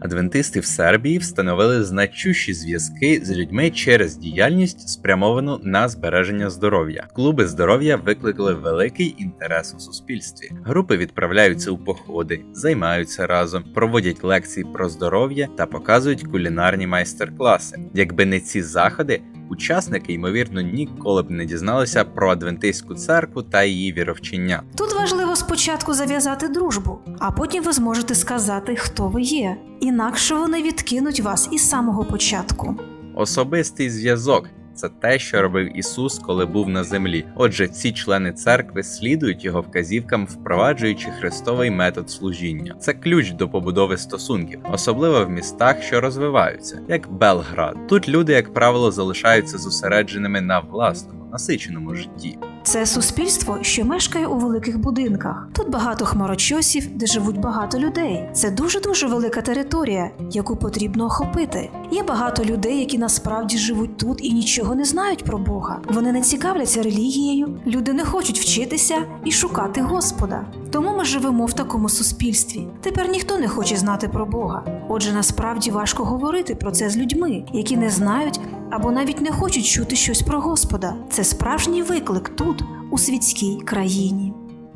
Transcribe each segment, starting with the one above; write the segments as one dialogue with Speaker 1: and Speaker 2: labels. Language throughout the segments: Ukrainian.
Speaker 1: Адвентисти в Сербії встановили значущі зв'язки з людьми через діяльність, спрямовану на збереження здоров'я. Клуби здоров'я викликали великий інтерес у суспільстві. Групи відправляються у походи, займаються разом, проводять лекції про здоров'я та показують кулінарні майстер-класи. Якби не ці заходи, учасники ймовірно ніколи б не дізналися про адвентистську церкву та її віровчення.
Speaker 2: Тут важливо спочатку зав'язати дружбу, а потім ви зможете сказати, хто ви є. Інакше вони відкинуть вас із самого початку.
Speaker 1: Особистий зв'язок це те, що робив Ісус, коли був на землі. Отже, ці члени церкви слідують його вказівкам, впроваджуючи христовий метод служіння. Це ключ до побудови стосунків, особливо в містах, що розвиваються, як Белград. Тут люди, як правило, залишаються зосередженими на власному насиченому житті.
Speaker 2: Це суспільство, що мешкає у великих будинках. Тут багато хмарочосів, де живуть багато людей. Це дуже дуже велика територія, яку потрібно охопити. Є багато людей, які насправді живуть тут і нічого не знають про Бога. Вони не цікавляться релігією, люди не хочуть вчитися і шукати Господа. Тому ми живемо в такому суспільстві. Тепер ніхто не хоче знати про Бога. Отже, насправді важко говорити про це з людьми, які не знають або навіть не хочуть чути щось про Господа. Це справжній виклик тут, у світській країні.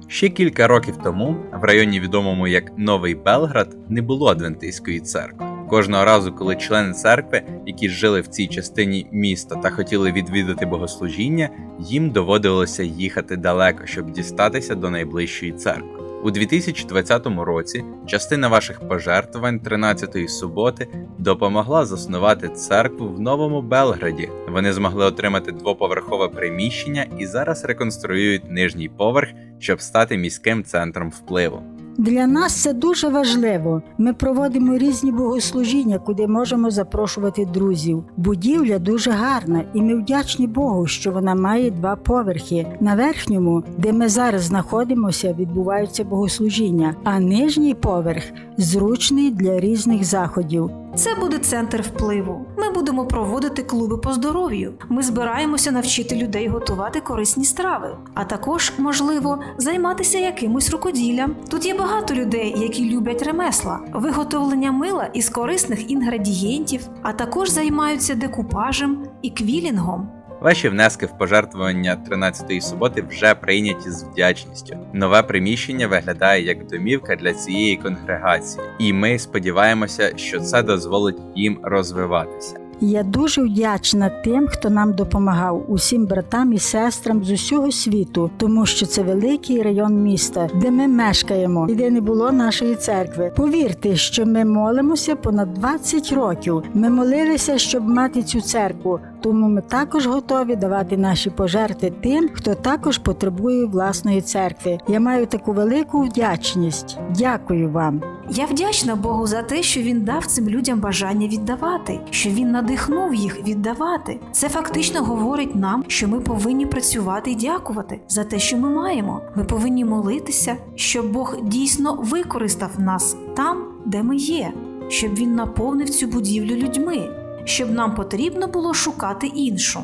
Speaker 1: Ще кілька років тому, в районі відомому як Новий Белград, не було адвентистської церкви. Кожного разу, коли члени церкви, які жили в цій частині міста та хотіли відвідати богослужіння, їм доводилося їхати далеко, щоб дістатися до найближчої церкви. У 2020 році частина ваших пожертвувань 13-ї суботи допомогла заснувати церкву в новому Белграді. Вони змогли отримати двоповерхове приміщення і зараз реконструюють нижній поверх, щоб стати міським центром впливу.
Speaker 3: Для нас це дуже важливо. Ми проводимо різні богослужіння, куди можемо запрошувати друзів. Будівля дуже гарна, і ми вдячні Богу, що вона має два поверхи. На верхньому, де ми зараз знаходимося, відбуваються богослужіння, а нижній поверх зручний для різних заходів.
Speaker 2: Це буде центр впливу. Ми будемо проводити клуби по здоров'ю. Ми збираємося навчити людей готувати корисні страви, а також, можливо, займатися якимось рукоділлям. Тут є багато людей, які люблять ремесла, виготовлення мила із корисних інгредієнтів, а також займаються декупажем і квілінгом.
Speaker 1: Ваші внески в пожертвування 13-ї суботи вже прийняті з вдячністю. Нове приміщення виглядає як домівка для цієї конгрегації, і ми сподіваємося, що це дозволить їм розвиватися.
Speaker 3: Я дуже вдячна тим, хто нам допомагав, усім братам і сестрам з усього світу, тому що це великий район міста, де ми мешкаємо і де не було нашої церкви. Повірте, що ми молимося понад 20 років. Ми молилися, щоб мати цю церкву, тому ми також готові давати наші пожертви тим, хто також потребує власної церкви. Я маю таку велику вдячність. Дякую вам.
Speaker 2: Я вдячна Богу за те, що він дав цим людям бажання віддавати, що він надихнув їх віддавати. Це фактично говорить нам, що ми повинні працювати і дякувати за те, що ми маємо. Ми повинні молитися, щоб Бог дійсно використав нас там, де ми є, щоб він наповнив цю будівлю людьми, щоб нам потрібно було шукати іншу.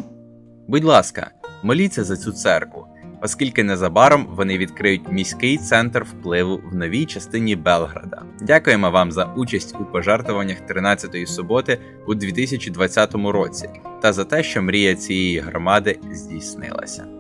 Speaker 1: Будь ласка, моліться за цю церкву, оскільки незабаром вони відкриють міський центр впливу в новій частині Белграда. Дякуємо вам за участь у пожертвуваннях 13-ї суботи у 2020 році та за те, що мрія цієї громади здійснилася.